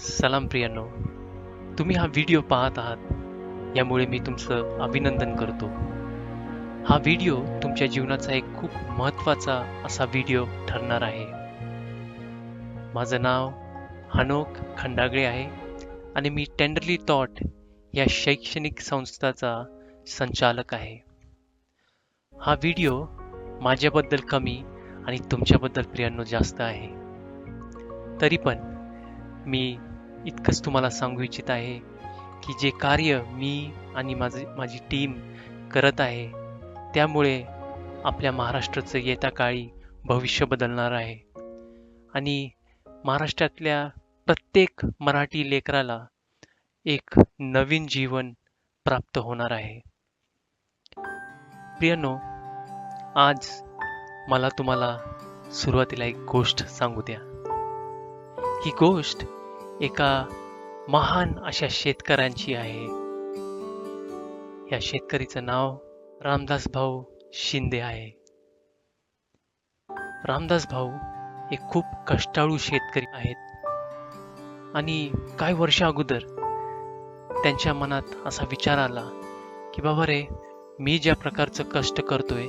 सलाम प्रियांनो तुम्ही हा व्हिडिओ पाहत आहात यामुळे मी तुमचं अभिनंदन करतो. हा व्हिडिओ तुमच्या जीवनाचा एक खूप महत्त्वाचा असा व्हिडिओ ठरणार आहे. माझं नाव हनोक खंडागळे आहे आणि मी टेंडरली थॉट या शैक्षणिक संस्थाचा संचालक आहे. हा व्हिडिओ माझ्याबद्दल कमी आणि तुमच्याबद्दल प्रियांनो जास्त आहे. तरी पण मी इतकंच तुम्हाला सांगू इच्छित आहे की जे कार्य मी आणि माझी माझी टीम करत आहे त्यामुळे आपल्या महाराष्ट्राचं येत्या काळी भविष्य बदलणार आहे. आणि महाराष्ट्रातल्या प्रत्येक मराठी लेकराला एक नवीन जीवन प्राप्त होणार आहे. प्रियनो आज मला तुम्हाला सुरुवातीला एक गोष्ट सांगू द्या. ही गोष्ट एका महान अशा शेतकऱ्यांची आहे. या शेतकरीचं नाव रामदास भाऊ शिंदे आहे. रामदास भाऊ हे खूप कष्टाळू शेतकरी आहेत. आणि काही वर्षा अगोदर त्यांच्या मनात असा विचार आला की बाबा रे मी ज्या प्रकारचं कष्ट करतोय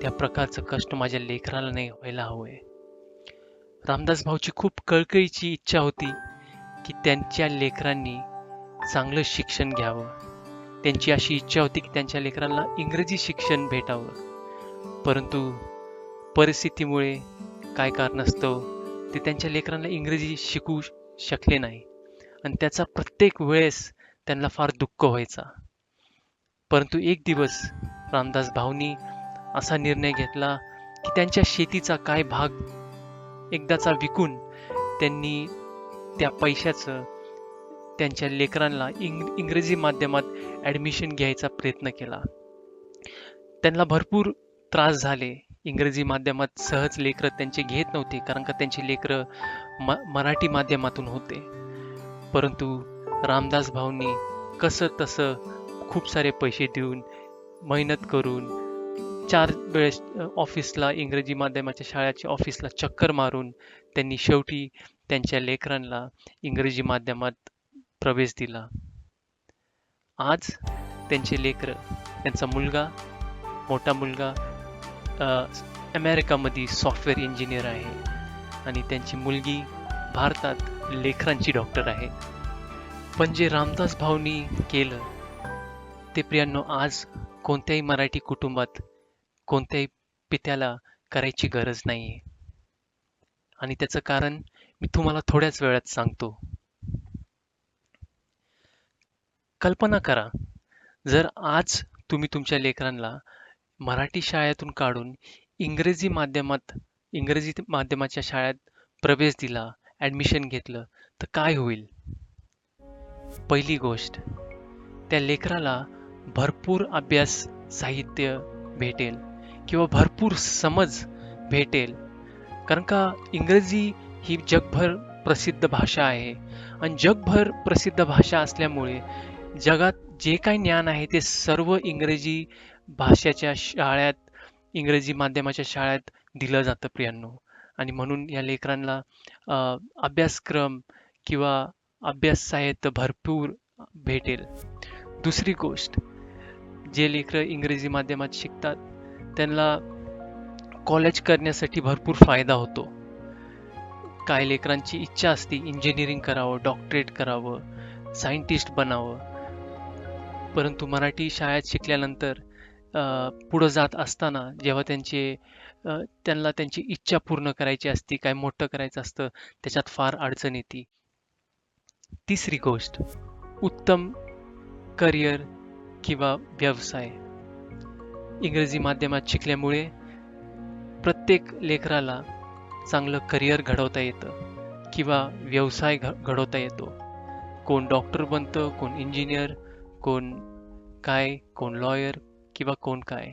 त्या प्रकारचं कष्ट माझ्या लेकराला नाही व्हायला हवंय. रामदास भाऊची खूप कळकळीची इच्छा होती. की त्यांच्या लेकरांनी चांगलं शिक्षण घ्यावं. त्यांची अशी इच्छा होती की त्यांच्या लेकरांना इंग्रजी शिक्षण भेटावं. परंतु परिस्थितीमुळे काय कारणास्तव ते त्यांच्या लेकरांना इंग्रजी शिकू शकले नाही. आणि त्याचा प्रत्येक वेळेस त्यांना फार दुःख व्हायचा. परंतु एक दिवस रामदास भाऊनी असा निर्णय घेतला की त्यांच्या शेतीचा काय भाग एकदाचा विकून त्यांनी त्या पैशाचं त्यांच्या लेकरांना इंग इंग्रजी माध्यमात ॲडमिशन घ्यायचा प्रयत्न केला. त्यांना भरपूर त्रास झाले. इंग्रजी माध्यमात सहज लेकरं त्यांचे घेत नव्हते कारण का त्यांची लेकरं म मराठी माध्यमातून होते. परंतु रामदास भाऊंनी कसं तसं खूप सारे पैसे देऊन मेहनत करून चार वेळेस ऑफिसला इंग्रजी माध्यमाच्या शाळेच्या ऑफिसला चक्कर मारून त्यांनी शेवटी त्यांच्या लेकरांना इंग्रजी माध्यमात प्रवेश दिला. आज त्यांचे लेकर त्यांचा मुलगा मोठा मुलगा अमेरिकामध्ये सॉफ्टवेअर इंजिनियर आहे आणि त्यांची मुलगी भारतात लेकरांची डॉक्टर आहे. पण जे रामदास भाऊनी केलं ते प्रियांनो आज कोणत्याही मराठी कुटुंबात कोणत्याही पित्याला करायची गरज नाही आहे आणि त्याचं कारण मी तुम्हाला थोड्याच वेळात सांगतो. कल्पना करा जर आज तुम्ही तुमच्या लेकरांना मराठी शाळेतून काढून इंग्रजी माध्यमात इंग्रजी माध्यमाच्या शाळेत प्रवेश दिला ॲडमिशन घेतलं तर काय होईल? पहिली गोष्ट त्या लेकराला भरपूर अभ्यास साहित्य भेटेल किंवा भरपूर समज भेटेल. कारण का इंग्रजी ही जगभर प्रसिद्ध भाषा आहे. आणि जगभर प्रसिद्ध भाषा असल्यामुळे जगात जे काही ज्ञान आहे ते सर्व इंग्रजी भाषेच्या शाळेत इंग्रजी माध्यमाच्या शाळेत दिलं जातं प्रियांनो. आणि म्हणून या लेकरांना अभ्यासक्रम किंवा अभ्यास साहित्य भरपूर भेटेल. दुसरी गोष्ट जे लेकरं इंग्रजी माध्यमात शिकतात त्यांना कॉलेज करण्यासाठी भरपूर फायदा होतो. काय लेकरांची इच्छा असते इंजिनिअरिंग करावं डॉक्टरेट करावं सायंटिस्ट बनावं. परंतु मराठी शाळेत शिकल्यानंतर पुढं जात असताना जेव्हा त्यांचे त्यांना त्यांची इच्छा पूर्ण करायची असती काय मोठं करायचं असतं त्याच्यात फार अडचण येते. तिसरी गोष्ट उत्तम करिअर किंवा व्यवसाय. इंग्रजी माध्यमात शिकल्यामुळे प्रत्येक लेकराला चांगलं करिअर घडवता येतं किंवा व्यवसाय घ घडवता येतो. कोण डॉक्टर बनतं कोण इंजिनियर कोण काय कोण लॉयर किंवा कोण काय.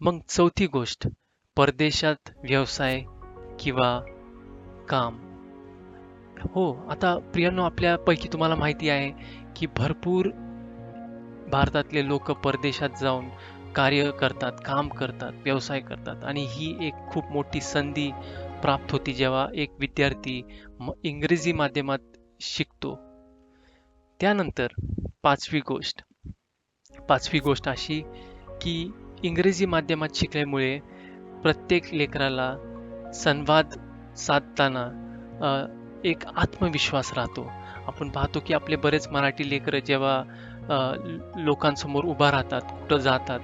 मग चौथी गोष्ट परदेशात व्यवसाय किंवा काम. हो आता प्रियांनो आपल्यापैकी तुम्हाला माहिती आहे की भरपूर भारतातले लोक परदेशात जाऊन कार्य करतात काम करतात व्यवसाय करतात. आणि ही एक खूप मोठी संधी प्राप्त होती जेव्हा एक विद्यार्थी म- इंग्रजी माध्यमात शिकतो. त्यानंतर पाचवी गोष्ट पाचवी गोष्ट अशी की इंग्रजी माध्यमात शिकल्यामुळे प्रत्येक लेकराला संवाद साधताना एक आत्मविश्वास राहतो. आपण पाहतो की आपले बरेच मराठी लेकरं जेव्हा लोकांसमोर उभा राहतात कुठं जातात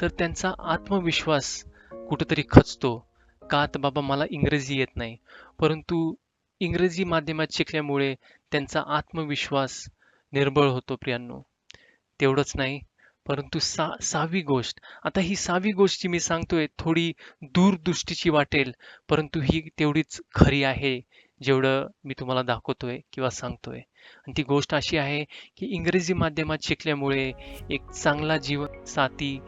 तर त्यांचा आत्मविश्वास कुठंतरी खचतो. का तर बाबा मला इंग्रजी येत नाही. परंतु इंग्रजी माध्यमात शिकल्यामुळे त्यांचा आत्मविश्वास निर्बळ होतो प्रियांनो. तेवढंच नाही परंतु सा सहावी गोष्ट. आता ही सहावी गोष्ट जी मी सांगतोय थोडी दूरदृष्टीची वाटेल परंतु ही तेवढीच खरी आहे जेवढं मी तुम्हाला दाखवतोय किंवा सांगतोय. आणि ती गोष्ट अशी आहे की इंग्रजी माध्यमात शिकल्यामुळे एक चांगला जीवन साथी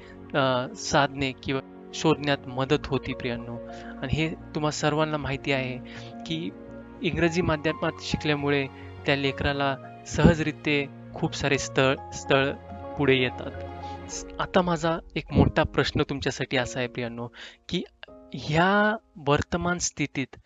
साधणे किंवा शोधण्यात मदत होती प्रियांनो. आणि हे तुम्हा सर्वांना माहिती आहे की इंग्रजी माध्यमात शिकल्यामुळे त्या लेकराला सहजरित्ये खूप सारे स्थळ स्थळ पुढे येतात. आता माझा एक मोठा प्रश्न तुमच्यासाठी असा आहे प्रियांनो की ह्या वर्तमान स्थितीत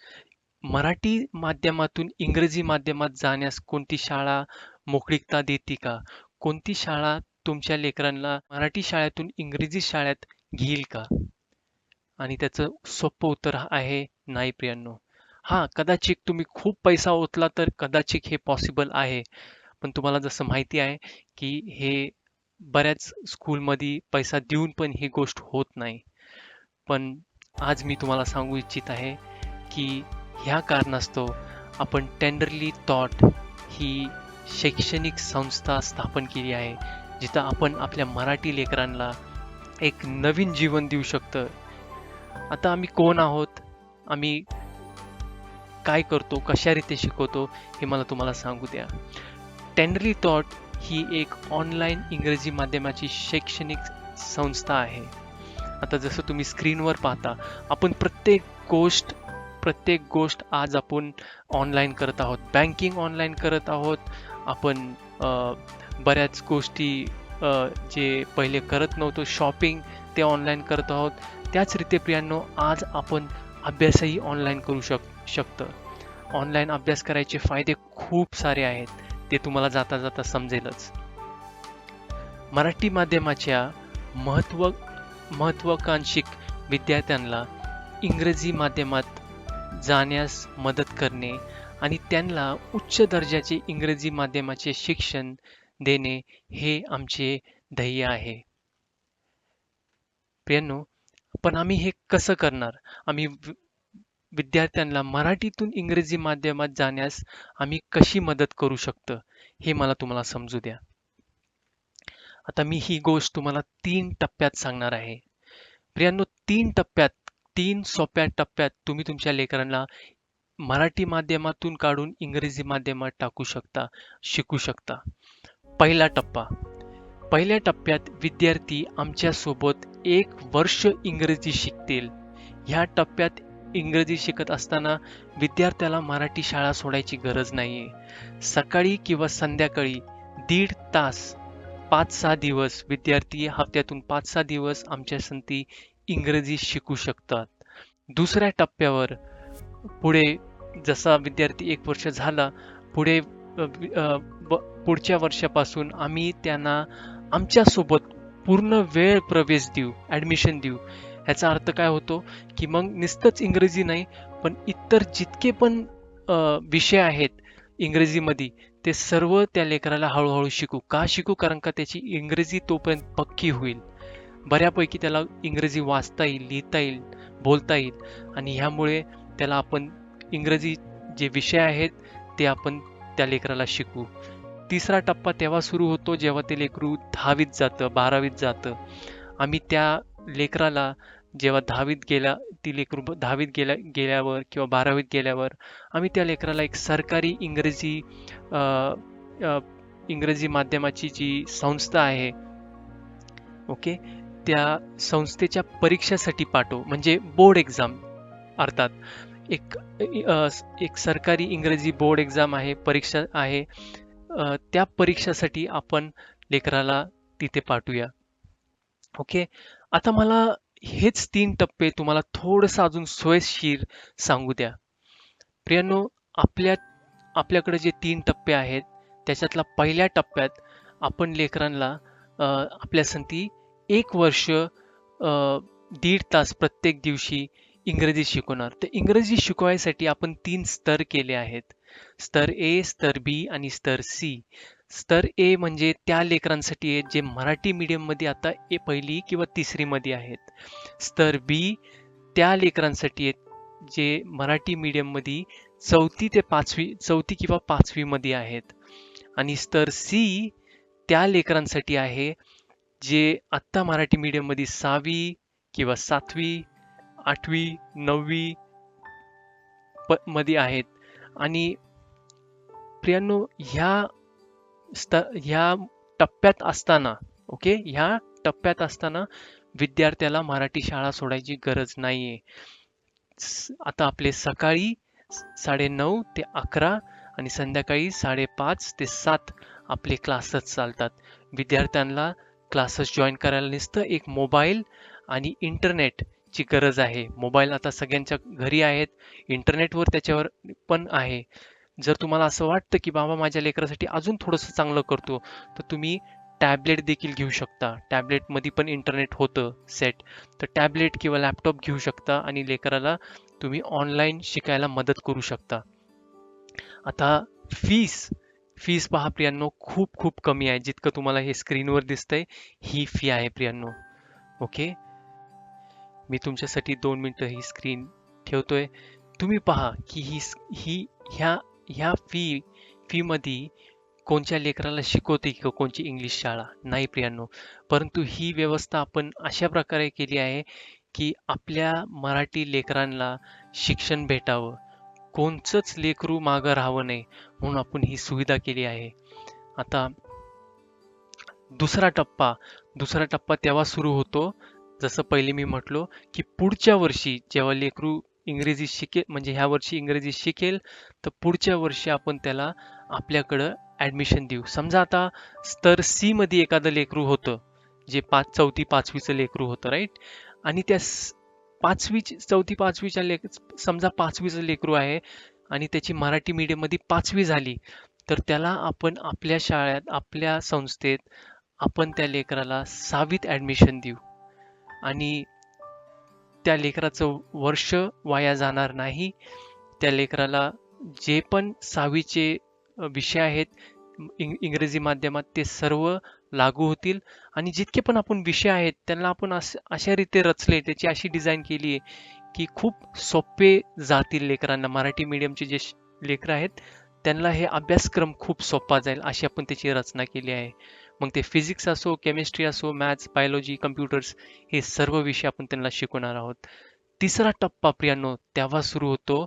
मराठी माध्यमातून इंग्रजी माध्यमात जाण्यास कोणती शाळा मोकळीकता देते का? कोणती शाळा तुमच्या लेकरांना मराठी शाळेतून इंग्रजी शाळेत घेईल का? आणि त्याचं सोपं उत्तर आहे नाही प्रियांनो. हां कदाचित तुम्ही खूप पैसा ओतला तर कदाचित हे पॉसिबल आहे. पण तुम्हाला जसं माहिती आहे की हे बऱ्याच स्कूलमध्ये पैसा देऊन पण ही गोष्ट होत नाही. पण आज मी तुम्हाला सांगू इच्छित आहे की ह्या कारणास्तव आपण टेंडरली थॉट ही शैक्षणिक संस्था स्थापन केली आहे. जिथं आपण आपल्या मराठी लेकरांना एक नवीन जीवन देऊ शकतं. आता आम्ही कोण आहोत? आम्ही काय करतो? कशा रीते शिकवतो? हे मला तुम्हाला सांगू द्या. टेंडरली थॉट ही एक ऑनलाईन इंग्रजी माध्यमाची शैक्षणिक संस्था आहे. आता जसं तुम्ही स्क्रीनवर पाहता आपण प्रत्येक गोष्ट प्रत्येक गोष्ट आज आपण ऑनलाईन करत आहोत. बँकिंग ऑनलाईन करत आहोत. आपण बऱ्याच गोष्टी जे पहिले करत नव्हतो शॉपिंग ते ऑनलाईन करत आहोत. त्याच रीते प्रियांनो आज आपण अभ्यासही ऑनलाईन करू शक शकतं. ऑनलाईन अभ्यास करायचे फायदे खूप सारे आहेत. ते तुम्हाला जाता जाता समजेलच. मराठी माध्यमाच्या महत्त्व महत्त्वाकांक्षिक विद्यार्थ्यांना इंग्रजी माध्यमात जाण्यास मदत करणे आणि त्यांना उच्च दर्जाचे इंग्रजी माध्यमाचे शिक्षण देणे हे आमचे ध्येय आहे. प्रियांनो पण आम्ही हे कसं करणार? आम्ही विद्यार्थ्यांना मराठीतून इंग्रजी माध्यमात जाण्यास आम्ही कशी मदत करू शकतो हे मला तुम्हाला समजू द्या. आता मी ही गोष्ट तुम्हाला तीन टप्प्यात सांगणार आहे. प्रियांनो तीन टप्प्यात तीन सोप्या टप्प्यात तुम्ही तुमच्या लेकरांना मराठी माध्यमातून काढून इंग्रजी माध्यमात टाकू शकता शिकू शकता. पहिला टप्पा. पहिल्या टप्प्यात विद्यार्थी आमच्यासोबत एक वर्ष इंग्रजी शिकतील. ह्या टप्प्यात इंग्रजी शिकत असताना विद्यार्थ्याला मराठी शाळा सोडायची गरज नाही सकाळी किंवा संध्याकाळी दीड तास पाच सहा दिवस विद्यार्थी हप्त्यातून पाच सहा दिवस आमच्या संती इंग्रजी शिकू शकतात. दुसऱ्या टप्प्यावर पुढे जसा विद्यार्थी एक वर्ष झाला पुढे ब- पुढच्या वर्षापासून आम्ही त्यांना आमच्यासोबत पूर्ण वेळ प्रवेश देऊ ॲडमिशन देऊ. ह्याचा अर्थ काय होतो की मग नुसतंच इंग्रजी नाही पण इतर जितके पण विषय आहेत इंग्रजीमध्ये ते सर्व त्या लेकराला हळूहळू शिकू. का शिकू? कारण का त्याची इंग्रजी तोपर्यंत पक्की होईल. बऱ्यापैकी त्याला इंग्रजी वाचता येईल लिहिता येईल बोलता येईल. आणि ह्यामुळे त्याला आपण इंग्रजी जे विषय आहेत ते आपण त्या लेकराला शिकू तिसरा टप्पा तेव्हा सुरू होतो जेव्हा ते लेकरू दहावीत जातं बारावीत जातं. आम्ही त्या लेकराला जेव्हा दहावीत गेला ती लेकरू ब- दहावीत गेल्या गेल्यावर किंवा बारावीत गेल्यावर आम्ही त्या लेकराला एक सरकारी इंग्रजी इंग्रजी माध्यमाची जी संस्था आहे ओके त्या संस्थेच्या परीक्षेसाठी पाठवू म्हणजे बोर्ड एक्झाम अर्थात. एक एक सरकारी इंग्रजी बोर्ड एक्झाम आहे परीक्षा आहे त्या परीक्षासाठी आपण लेकराला तिथे पाठवूया. ओके आता मला हेच तीन टप्पे तुम्हाला थोडंसं अजून सोयशीर सांगू द्या. प्रियानो आपल्या आपल्याकडे जे तीन टप्पे आहेत त्याच्यातला पहिल्या टप्प्यात आपण लेकरांना आपल्या संती एक वर्ष दीड तास प्रत्येक दिवशी इंग्रजी शिकवणार. तर इंग्रजी शिकवायसाठी आपण तीन स्तर केले आहेत. स्तर ए स्तर बी आणि स्तर सी स्तर ए म्हणजे त्या लेकरांसाठी आहेत जे मराठी मीडियममध्ये आता ए पहिली किंवा तिसरीमध्ये आहेत. स्तर बी त्या लेकरांसाठी आहेत जे मराठी मीडियममध्ये चौथी ते पाचवी चौथी किंवा पाचवीमध्ये आहेत. आणि स्तर सी त्या लेकरांसाठी आहे जे आत्ता मराठी मीडियममध्ये सहावी किंवा सातवी आठवी नववी प मध्ये आहेत. आणि प्रियांनो ह्या स्त ह्या टप्प्यात असताना ओके ह्या टप्प्यात असताना विद्यार्थ्याला मराठी शाळा सोडायची गरज नाहीये. स- आता आपले सकाळी साडेनऊ ते अकरा आणि संध्याकाळी साडेपाच ते सात आपले क्लासेस चालतात. विद्यार्थ्यांना क्लासेस जॉईन करायला नसतं एक मोबाईल आणि इंटरनेट ची गरज आहे. मोबाईल आता सगळ्यांच्या घरी आहेत. इंटरनेटवर त्याच्यावर पण आहे. जर तुम्हाला असं वाटतं की बाबा माझ्या लेकरासाठी अजून थोडंसं चांगलं करतो तर तुम्ही टॅबलेट देखील घेऊ शकता. टॅबलेटमध्ये पण इंटरनेट होतं सेट तर टॅबलेट किंवा लॅपटॉप घेऊ शकता आणि लेकराला तुम्ही ऑनलाईन शिकायला मदत करू शकता. आता फीस फीस पहा प्रियांनो खूप खूप कमी आहे. जितकं तुम्हाला हे स्क्रीनवर दिसतंय ही फी आहे प्रियांनो. ओके मी तुमच्यासाठी दोन मिनटं ही स्क्रीन ठेवतोय. तुम्ही पहा की ही ही ह्या ह्या फी फीमध्ये कोणत्या लेकराला शिकवते किंवा कोणची इंग्लिश शाळा? नाही प्रियांनो. परंतु ही व्यवस्था आपण अशा प्रकारे केली आहे की आपल्या मराठी लेकरांना शिक्षण भेटावं. कोणचंच लेकरू मागं राहावं नाही म्हणून आपण ही सुविधा केली आहे. आता दुसरा टप्पा दुसरा टप्पा तेव्हा सुरू होतो. जसं पहिले मी म्हटलो की पुढच्या वर्षी जेव्हा लेकरू इंग्रजी शिकेल म्हणजे ह्या वर्षी इंग्रजी शिकेल तर पुढच्या वर्षी आपण त्याला आपल्याकडं ॲडमिशन देऊ. समजा आता स्तर सीमध्ये एखादं लेकरू होतं जे पाच चौथी पाचवीचं लेकरू होतं राईट आणि त्या स- पाचवी चौथी पाचवीच्या लेक समजा पाचवीचं लेकरू आहे आणि त्याची मराठी मीडियममध्ये पाचवी झाली तर त्याला आपण आपल्या शाळेत आपल्या संस्थेत आपण त्या लेकराला सहावीत ॲडमिशन देऊ. आणि त्या लेकराचं वर्ष वाया जाणार नाही. त्या लेकराला जे पण सहावीचे विषय आहेत इंग इंग्रजी माध्यमात ते सर्व लागू होतील. आणि जितके पण आपण विषय आहेत त्यांना आपण अस अशा रीते रचले त्याची अशी डिझाईन केली आहे की खूप सोपे जातील लेकरांना. मराठी मीडियमचे जे श- लेकरं आहेत त्यांना हे अभ्यासक्रम खूप सोपा जाईल अशी आपण त्याची रचना केली आहे. मग ते फिजिक्स असो केमिस्ट्री असो मॅथ्स बायोलॉजी कम्प्युटर्स हे सर्व विषय आपण त्यांना शिकवणार आहोत. तिसरा टप्पा प्रियांनो तेव्हा सुरू होतो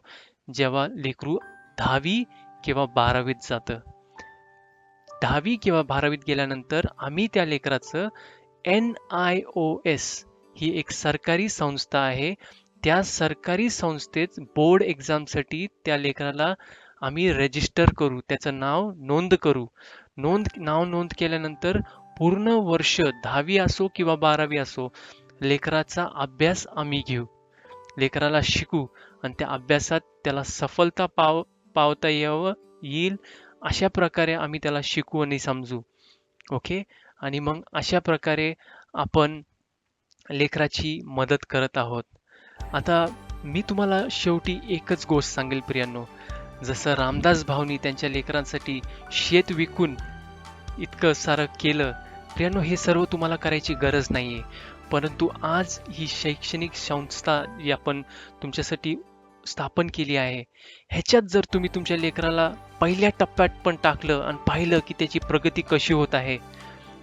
जेव्हा लेकरू दहावी किंवा बारावीत जातं. दहावी किंवा बारावीत गेल्यानंतर आम्ही त्या लेकराचं एन आय ओ एस ही एक सरकारी संस्था आहे. त्या सरकारी संस्थेत बोर्ड एक्झामसाठी त्या लेकराला आम्ही रजिस्टर करू त्याचं नाव नोंद करू. नोंद नाव नोंद केल्यानंतर पूर्ण वर्ष दहावी असो किंवा बारावी असो लेकराचा अभ्यास आम्ही घेऊ. लेकराला शिकू आणि त्या अभ्यासात त्याला सफलता पाव पावता यावं येईल अशा प्रकारे आम्ही त्याला शिकू आणि समजू. ओके? आणि मग अशा प्रकारे आपण लेकराची मदत करत आहोत. आता मी तुम्हाला शेवटी एकच गोष्ट सांगेल प्रियांनो. जसं रामदास भाऊनी त्यांच्या लेकरांसाठी शेत विकून इतकं सारं केलं प्रियानो हे सर्व तुम्हाला करायची गरज नाही आहे परंतु आज ही शैक्षणिक संस्था जी आपण तुमच्यासाठी स्थापन केली आहे ह्याच्यात जर तुम्ही तुमच्या लेकराला पहिल्या टप्प्यात पण टाकलं आणि पाहिलं की त्याची प्रगती कशी होत आहे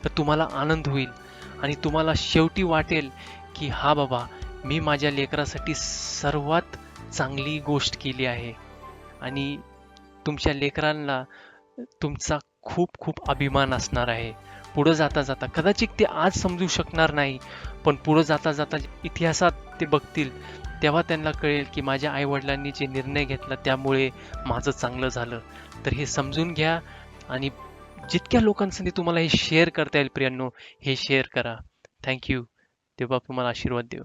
तर तुम्हाला आनंद होईल. आणि तुम्हाला शेवटी वाटेल की हा बाबा मी माझ्या लेकरासाठी सर्वात चांगली गोष्ट केली आहे. आणि तुमच्या लेकरांना तुमचा खूप खूप अभिमान असणार आहे. पुढं जाता जाता कदाचित ते आज समजू शकणार नाही पण पुढं जाता जाता इतिहासात ते बघतील. तेव्हा त्यांना कळेल की माझ्या आईवडिलांनी जे निर्णय घेतला त्यामुळे माझं चांगलं झालं. तर हे समजून घ्या आणि जितक्या लोकांसाठी तुम्हाला हे शेअर करता येईल प्रियांनो हे शेअर करा. थँक्यू तेव्हा तुम्हाला आशीर्वाद देऊ